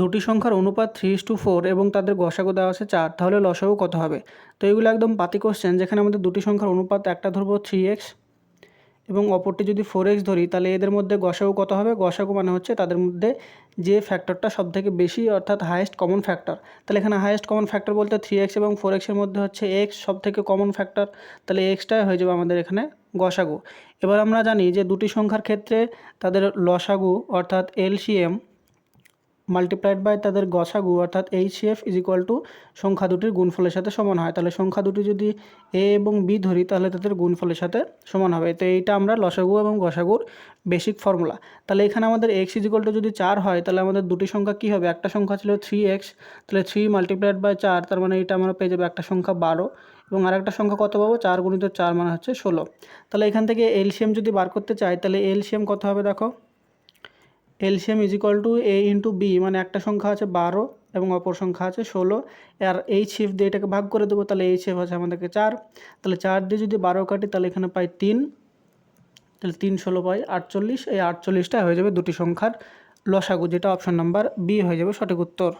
দুটি সংখ্যার অনুপাত থ্রি টু ফোর এবং তাদের গসাগু দেওয়া আছে চার, তাহলে লসাগু কত হবে? তো এগুলো একদম পাতি কোশ্চেন যেখানে আমাদের দুটি সংখ্যার অনুপাত, একটা ধরবো থ্রি এক্স এবং অপরটি যদি ফোর এক্স ধরি, তাহলে এদের মধ্যে গসাগু কত হবে? গসাগু মানে হচ্ছে তাদের মধ্যে যে ফ্যাক্টরটা সব থেকে বেশি, অর্থাৎ হায়েস্ট কমন ফ্যাক্টর তাহলে এখানে হায়েস্ট কমন ফ্যাক্টর বলতে থ্রি এক্স এবং ফোর এক্সের মধ্যে হচ্ছে এক্স সব থেকে কমন ফ্যাক্টর তাহলে এক্সটাই হয়ে যাবে আমাদের এখানে গসাগু। এবার আমরা জানি যে দুটি সংখ্যার ক্ষেত্রে তাদের লসাগু, অর্থাৎ এলসিএম মাল্টিপ্লাইড বাই তাদের গসাগু, অর্থাৎ এইচসিএফ ইজ ইকুয়াল টু সংখ্যা দুটির গুণফলের সাথে সমান হয়। তাহলে সংখ্যা দুটি যদি এ এবং বি ধরি, তাহলে তাদের গুণফলের সাথে সমান হবে। তো এইটা আমরা লসাগু এবং গসাগুর বেসিক ফর্মুলা তাহলে এখানে আমাদের এক্স ইজ ইকুয়াল টু যদি চার হয়, তাহলে আমাদের দুটি সংখ্যা কী হবে? একটা সংখ্যা ছিল থ্রি এক্স তাহলে থ্রি মাল্টিপ্লাইড বাই চার, তার মানে এটা আমরা পেয়ে যাব একটা সংখ্যা বারো। এবং আরেকটা সংখ্যা কত পাবো? চার গুণিত চার মানে হচ্ছে ষোলো। তাহলে এখান থেকে এলসিএম যদি বার করতে চাই, তাহলে এলসিএম কত হবে দেখো? LCM is equal to A into B মানে একটা সংখ্যা আছে বারো এবং অপর সংখ্যা আছে ষোলো। আর এইচ এফ দিয়ে এটাকে ভাগ করে দেবো, তাহলে এইচ এফ আছে আমাদেরকে চার। তাহলে চার দিয়ে যদি বারো কাটি, তাহলে এখানে পাই তিন। তাহলে তিন ষোলো পাই আটচল্লিশ। এই আটচল্লিশটা হয়ে যাবে দুটি সংখ্যার লসাগু, যেটা অপশন নাম্বার বি হয়ে যাবে সঠিক উত্তর।